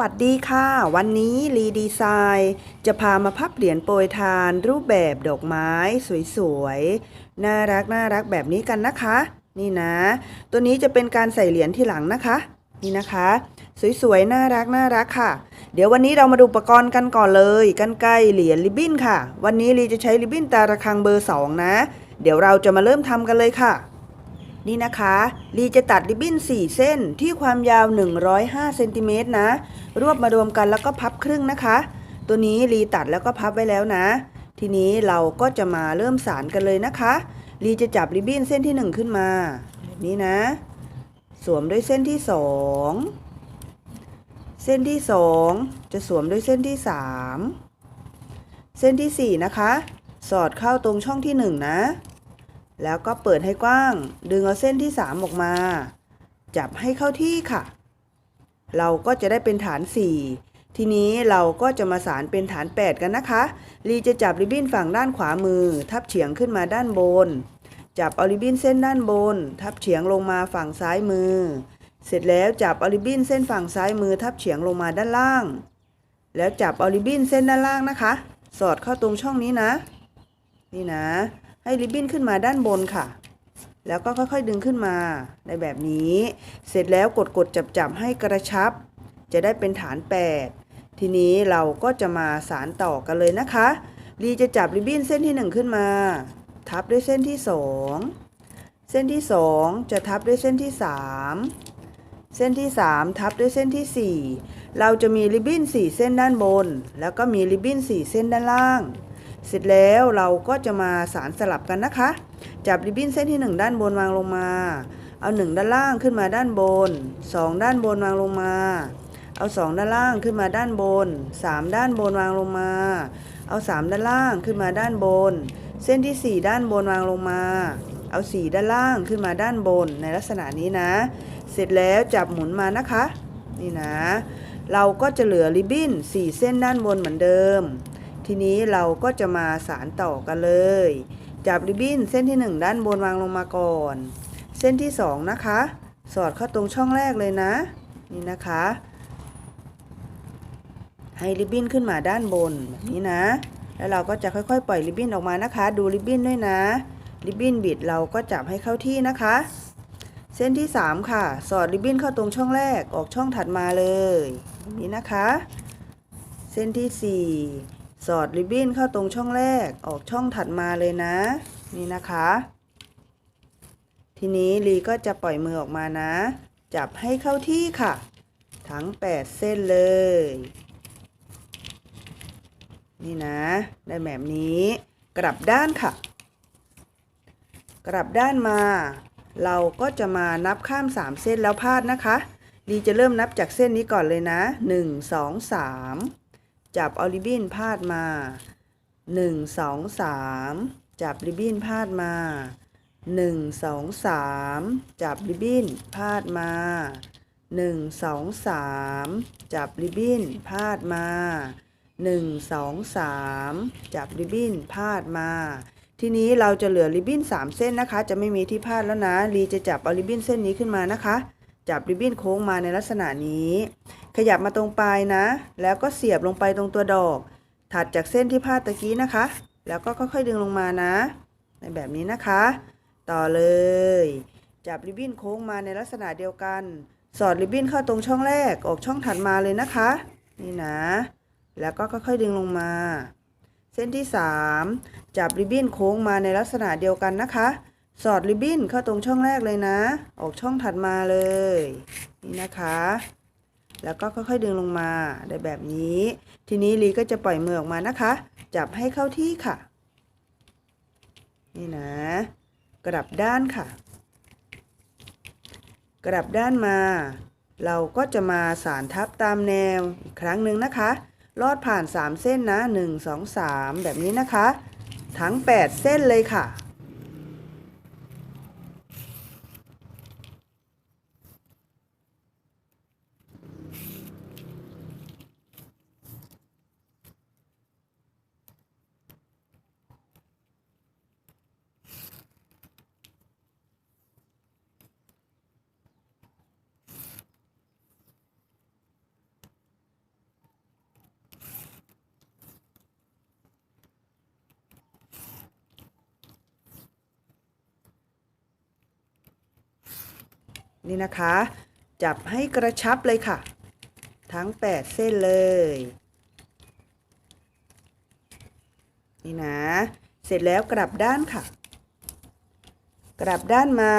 วัสดีค่ะ วันนี้รีดีไซน์จะพามาพับเหรียญโปรยทาน รูปแบบดอกไม้สวยๆ น่ารักน่ารักแบบนี้กันนะคะ นี่นะ ตัวนี้จะเป็นการใส่เหรียญที่หลังนะคะ นี่นะคะ สวยๆ น่ารักน่ารักค่ะ เดี๋ยววันนี้เรามาดูอุปกรณ์กันก่อนเลยกันไกลเหรียญริบบิ้นค่ะ วันนี้รีจะใช้ริบบิ้นตาระคังเบอร์สองนะ เดี๋ยวเราจะมาเริ่มทำกันเลยค่ะ นี่นะคะลีจะตัดริบบิ้น 4 เส้นที่ความยาว 105เซนติเมตรนะ รวบมารวมกันแล้วก็พับครึ่งนะคะ ตัวนี้ลีตัดแล้วก็พับไว้แล้วนะ ทีนี้เราก็จะมาเริ่มสารกันเลยนะคะลีจะจับริบบิ้นเส้นที่ 1 ขึ้นมาแบบนี้นะ สวมด้วยเส้นที่ 2 เส้นที่ 2 จะสวมด้วยเส้นที่ 3 เส้นที่ 4 นะคะ สอดเข้าตรงช่องที่ 1 นะ แล้วก็เปิดให้กว้าง ดึงเอาเส้นที่ 3 ออกมา จับให้เข้าที่ค่ะ เราก็จะได้เป็นฐาน 4 ทีนี้เราก็จะมาสารเป็นฐาน 8 กันนะคะ ลีจะจับริบบิ้นฝั่งด้านขวามือ ทับเฉียงขึ้นมาด้านบน จับเอาริบบิ้นเส้นด้านบน ทับเฉียงลงมาฝั่งซ้ายมือ เสร็จแล้วจับเอาริบบิ้นเส้นฝั่งซ้ายมือ ทับเฉียงลงมาด้านล่าง แล้วจับเอาริบบิ้นเส้นด้านล่างนะคะ สอดเข้าตรงช่องนี้นะ นี่นะ ให้ริบบิ้นขึ้นมาด้านบนค่ะ แล้วก็ค่อยๆดึงขึ้นมาในแบบนี้ เสร็จแล้วกดๆจับๆให้กระชับ จะได้เป็นฐาน 8 ทีนี้เราก็จะมาสารต่อกันเลยนะคะลีจะจับริบบิ้นเส้นที่ 1 ขึ้นมา ทับด้วยเส้นที่ 2 เส้นที่ 2 จะทับด้วยเส้นที่ 3 เส้นที่ 3 ทับด้วยเส้นที่ 4 เราจะมีริบบิ้น4 เส้นด้านบน แล้วก็มีริบบิ้น4 เส้นด้านล่าง เสร็จแล้วเราก็จะมาสารสลับกันนะคะ จับริบบิ้นเส้นที่ 1 ด้านบนวางลงมา เอา 1 ด้านล่างขึ้นมาด้านบน 2 ด้านบนวางลงมา เอา 2 ด้านล่างขึ้นมาด้านบน 3 ด้านบนวางลงมา เอา 3 ด้านล่างขึ้นมาด้านบน เส้นที่ 4 ด้านบนวางลงมา เอา 4 ด้านล่างขึ้นมาด้านบนในลักษณะนี้นะ เสร็จแล้วจับหมุนมานะคะ นี่นะ เราก็จะเหลือริบบิ้น 4 เส้นด้านบนเหมือนเดิม ทีนี้เราก็จะมาสารต่อกันเลย จับริบบิ้นเส้นที่ 1 ด้านบนวางลงมาก่อน เส้นที่ 2 นะคะ สอดเข้าตรงช่องแรกเลยนะ นี่นะคะ ให้ริบบิ้นขึ้นมาด้านบนแบบนี้นะ แล้วเราก็จะค่อยๆ ปล่อยริบบิ้นออกมานะคะ ดูริบบิ้นด้วยนะ ริบบิ้นบิดเราก็จับให้เข้าที่นะคะ เส้นที่ 3 ค่ะ สอดริบบิ้นเข้าตรงช่องแรกออกช่องถัดมาเลย นี้นะคะ เส้นที่ 4 สอดริบบิ้นเข้าตรงช่องแรกออกช่องถัดมาเลยนะ นี่นะคะ ทีนี้ลีก็จะปล่อยมือออกมานะ จับให้เข้าที่ค่ะ ทั้ง 8 เส้นเลย นี่นะ ได้แบบนี้ กลับด้านค่ะ กลับด้านมา เราก็จะมานับข้าม 3 เส้นแล้วพาดนะคะลีจะเริ่มนับจากเส้นนี้ก่อนเลยนะ 1 2 3 จับเอาริบบิ้นพาดมา 1 2 3 จับริบบิ้นพาดมา 1 2 3 จับริบบิ้นพาดมา 1 2 3 จับริบบิ้นพาดมา 1 2 3 จับริบบิ้นพาดมา ทีนี้เราจะเหลือริบบิ้น 3 เส้นนะคะ จะไม่มีที่พาดแล้วนะ ลีจะจับเอาริบบิ้นเส้นนี้ขึ้นมานะคะ จับริบบิ้นโค้งมาในลักษณะนี้ ขยับมาตรงปลายนะ แล้วก็เสียบลงไปตรงตัวดอก ถัดจากเส้นที่พาดตะกี้นะคะ แล้วก็ค่อยๆดึงลงมานะ ในแบบนี้นะคะ ต่อเลย จับริบบิ้นโค้งมาในลักษณะเดียวกัน สอดริบบิ้นเข้าตรงช่องแรก ออกช่องถัดมาเลยนะคะ นี่นะ แล้วก็ค่อยๆดึงลงมา เส้นที่ 3 จับริบบิ้นโค้งมาในลักษณะเดียวกันนะคะ สอดริบบิ้นเข้าตรงช่องแรกเลยนะ ออกช่องถัดมาเลย นี่นะคะ แล้วก็ค่อยๆดึงลงมาได้แบบนี้ ทีนี้ลีก็จะปล่อยมือออกมานะคะ จับให้เข้าที่ค่ะ นี่นะ กลับด้านค่ะ กลับด้านมา เราก็จะมาสารทับตามแนวอีกครั้งหนึ่งนะคะ ลอดผ่าน 3 เส้นนะ 1 2 3 แบบนี้นะคะ ทั้ง 8 เส้นเลยค่ะ นี่นะคะ จับให้กระชับเลยค่ะ ทั้ง 8 เส้นเลย นี่นะ เสร็จแล้วกลับด้านค่ะ กลับด้านมา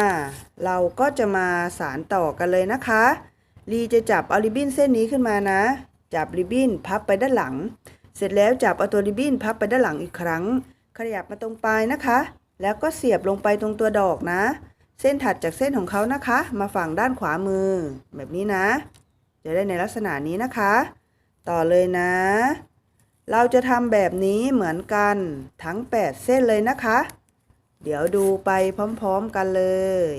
เราก็จะมาสารต่อกันเลยนะคะลีจะจับเอาริบบิ้นเส้นนี้ขึ้นมานะ จับริบบิ้นพับไปด้านหลัง เสร็จแล้วจับเอาตัวริบบิ้นพับไปด้านหลังอีกครั้ง ขยับมาตรงปลายนะคะ แล้วก็เสียบลงไปตรงตัวดอกนะ เส้นถัดจากเส้นของเขานะคะ มาฝั่งด้านขวามือ แบบนี้นะ จะได้ในลักษณะนี้นะคะ ต่อเลยนะ เราจะทำแบบนี้เหมือนกันทั้ง 8 เส้นเลยนะคะ เดี๋ยวดูไปพร้อมๆกันเลย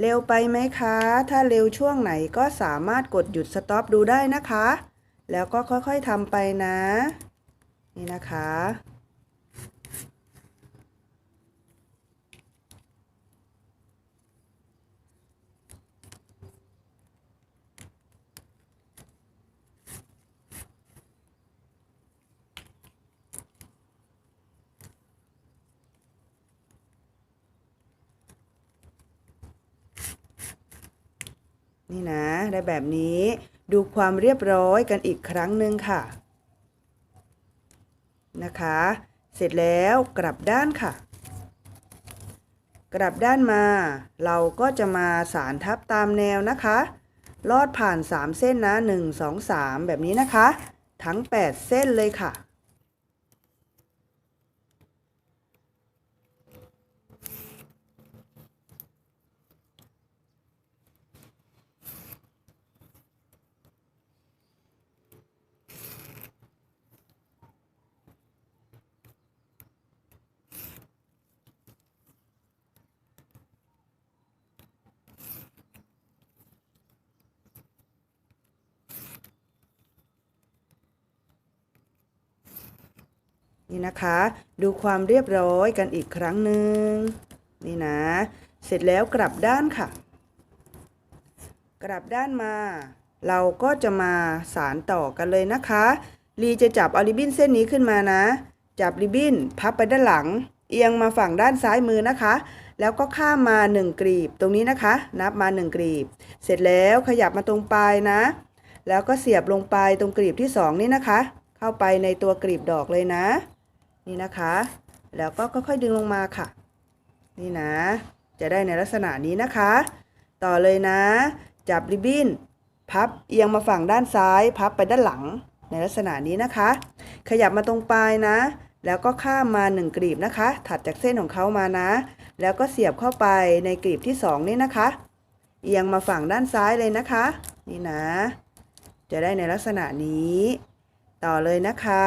เร็วไปไหมคะ ถ้าเร็วช่วงไหนก็สามารถกดหยุดสต็อปดูได้นะคะ แล้วก็ค่อยๆทำไปนะ นี่นะคะ นี่นะ ได้แบบนี้ดูความเรียบร้อยกันอีกครั้งหนึ่งค่ะ นะคะ เสร็จแล้วกลับด้านค่ะ กลับด้านมา เราก็จะมาสารทับตามแนวนะคะ ลอดผ่าน 3 เส้นนะ 1 2 3 แบบนี้นะคะ ทั้ง 8 เส้นเลยค่ะ นี่นะคะ ดูความเรียบร้อยกันอีกครั้งหนึ่งนี่นะ เสร็จแล้วกลับด้านค่ะ กลับด้านมา เราก็จะมาสารต่อกันเลยนะคะลีจะจับเอาริบบิ้นเส้นนี้ขึ้นมานะ จับริบบิ้นพับไปด้านหลัง เอียงมาฝั่งด้านซ้ายมือนะคะ แล้วก็ข้ามมา 1 กรีบตรงนี้นะคะ นับมา 1 กรีบ เสร็จแล้วขยับมาตรงปลายนะ แล้วก็เสียบลงไปตรงกรีบที่ 2 นี่นะคะ เข้าไปในตัวกรีบดอกเลยนะ นี่นะคะ แล้วก็ค่อยๆดึงลงมาค่ะ นี่นะ จะได้ในลักษณะนี้นะคะ ต่อเลยนะ จับริบบิ้น พับเอียงมาฝั่งด้านซ้าย พับไปด้านหลังในลักษณะนี้นะคะ ขยับมาตรงปลายนะ แล้วก็ข้ามมา 1กรีบนะคะ ถัดจากเส้นของเขามานะ แล้วก็เสียบเข้าไปในกรีบที่ 2 นี่นะคะ เอียงมาฝั่งด้านซ้ายเลยนะคะ นี่นะ จะได้ในลักษณะนี้ ต่อเลยนะคะ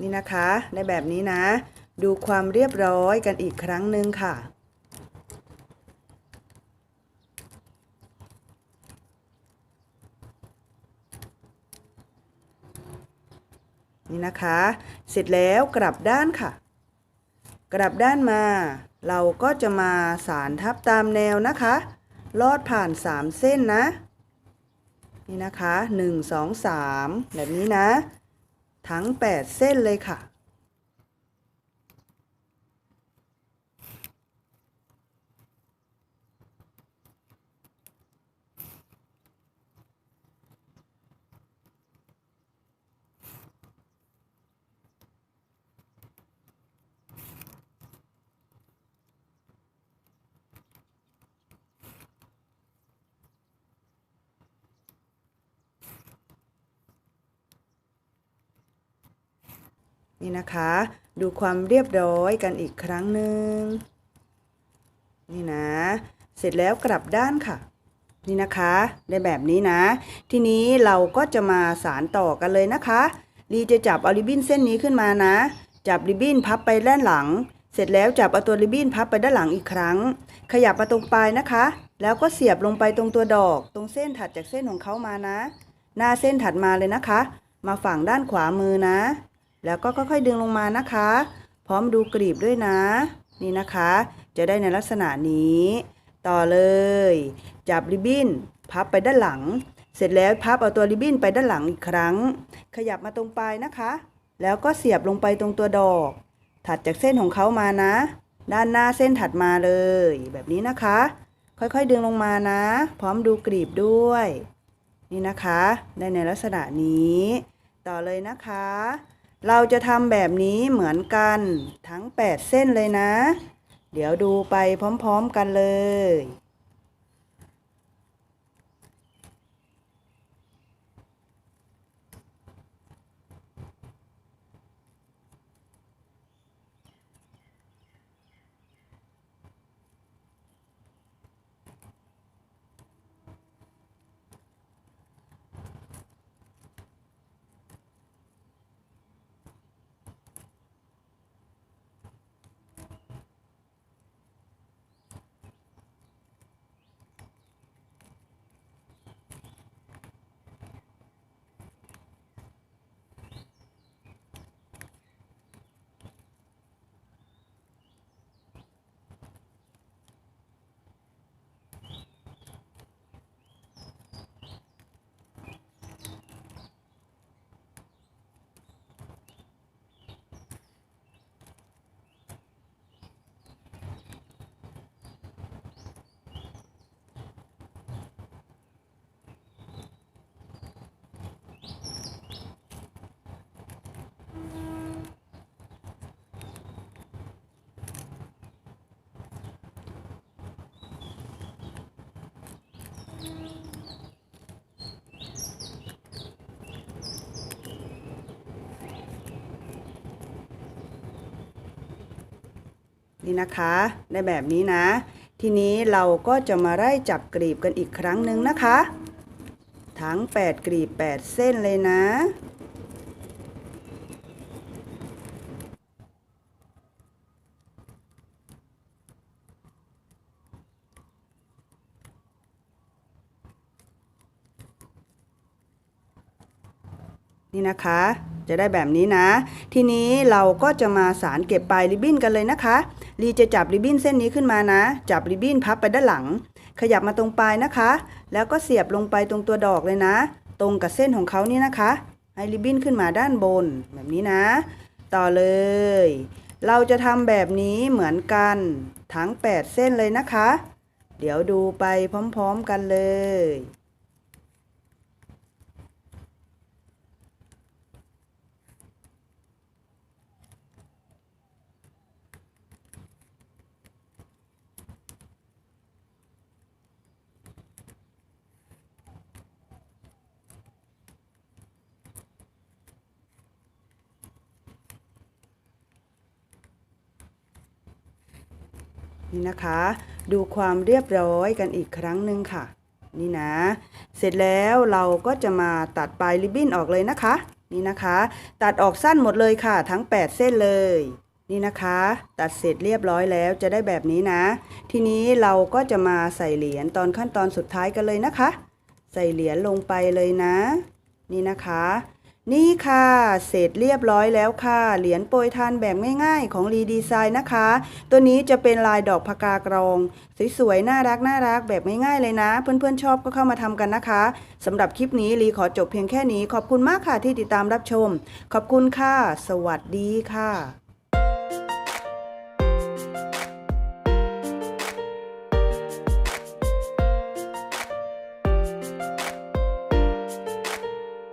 นี่นะคะในแบบนี้นะ ดูความเรียบร้อยกันอีกครั้งหนึ่งค่ะ นี่นะคะ เสร็จแล้วกลับด้านค่ะ กลับด้านมา เราก็จะมาสารทับตามแนวนะคะ ลอดผ่าน 3 เส้นนะ นี่นะคะหนึ่งสองสามแบบนี้นะ ทั้ง 8 เส้นเลยค่ะ นี่นะคะ ดูความเรียบร้อยกันอีกครั้งหนึ่งนี่นะ เสร็จแล้วกลับด้านค่ะ นี่นะคะได้แบบนี้นะ ทีนี้เราก็จะมาสารต่อกันเลยนะคะลีจะจับเอาริบบิ้นเส้นนี้ขึ้นมานะ จับริบบิ้นพับไปด้านหลัง เสร็จแล้วจับเอาตัวริบบิ้นพับไปด้านหลังอีกครั้ง ขยับมาตรงปลายนะคะ แล้วก็เสียบลงไปตรงตัวดอก ตรงเส้นถัดจากเส้นของเขามานะ หน้าเส้นถัดมาเลยนะคะ มาฝั่งด้านขวามือนะ แล้วก็ค่อยๆดึงลงมานะคะ พร้อมดูกรีบด้วยนะ นี่นะคะ จะได้ในลักษณะนี้ ต่อเลย จับริบบิ้น พับไปด้านหลัง เสร็จแล้วพับเอาตัวริบบิ้นไปด้านหลังอีกครั้ง ขยับมาตรงปลายนะคะ แล้วก็เสียบลงไปตรงตัวดอก ถัดจากเส้นของเขามานะ ด้านหน้าเส้นถัดมาเลย แบบนี้นะคะ ค่อยๆดึงลงมานะ พร้อมดูกรีบด้วย นี่นะคะ ได้ในลักษณะนี้ ต่อเลยนะคะ เราจะทำแบบนี้เหมือนกันทั้ง 8 เส้นเลยนะ เดี๋ยวดูไปพร้อมๆกันเลย นี่นะคะได้แบบนี้นะ ทีนี้เราก็จะมาไล่จับกรีบกันอีกครั้งหนึ่งนะคะ ทั้ง 8กรีบ 8 เส้นเลยนะ นี่นะคะ จะได้แบบนี้นะ ทีนี้เราก็จะมาสารเก็บปลายริบบิ้นกันเลยนะคะลีจะจับริบบิ้นเส้นนี้ขึ้นมานะ จับริบบิ้นพับไปด้านหลัง ขยับมาตรงปลายนะคะ แล้วก็เสียบลงไปตรงตัวดอกเลยนะ ตรงกับเส้นของเขานี่นะคะ ให้ริบบิ้นขึ้นมาด้านบนแบบนี้นะ ต่อเลย เราจะทำแบบนี้เหมือนกันทั้ง 8 เส้นเลยนะคะ เดี๋ยวดูไปพร้อมๆกันเลย นี่นะคะ ดูความเรียบร้อยกันอีกครั้งหนึ่งค่ะ นี่นะ เสร็จแล้วเราก็จะมาตัดปลายริบบิ้นออกเลยนะคะ นี่นะคะ ตัดออกสั้นหมดเลยค่ะ ทั้ง 8 เส้นเลย นี่นะคะ ตัดเสร็จเรียบร้อยแล้วจะได้แบบนี้นะ ทีนี้เราก็จะมาใส่เหรียญตอนขั้นตอนสุดท้ายกันเลยนะคะ ใส่เหรียญลงไปเลยนะ นี่นะคะ นี่ค่ะ เสร็จเรียบร้อยแล้วค่ะ เหรียญโปรยทานแบบง่ายๆ ของรีดีไซน์นะคะ ตัวนี้จะเป็นลายดอกพกากรอง สวยๆ น่ารักน่ารักแบบง่ายๆเลยนะ เพื่อนๆชอบก็เข้ามาทำกันนะคะสำหรับคลิปนี้รีขอจบเพียงแค่นี้ ขอบคุณมากค่ะที่ติดตามรับชม ขอบคุณค่ะ สวัสดีค่ะ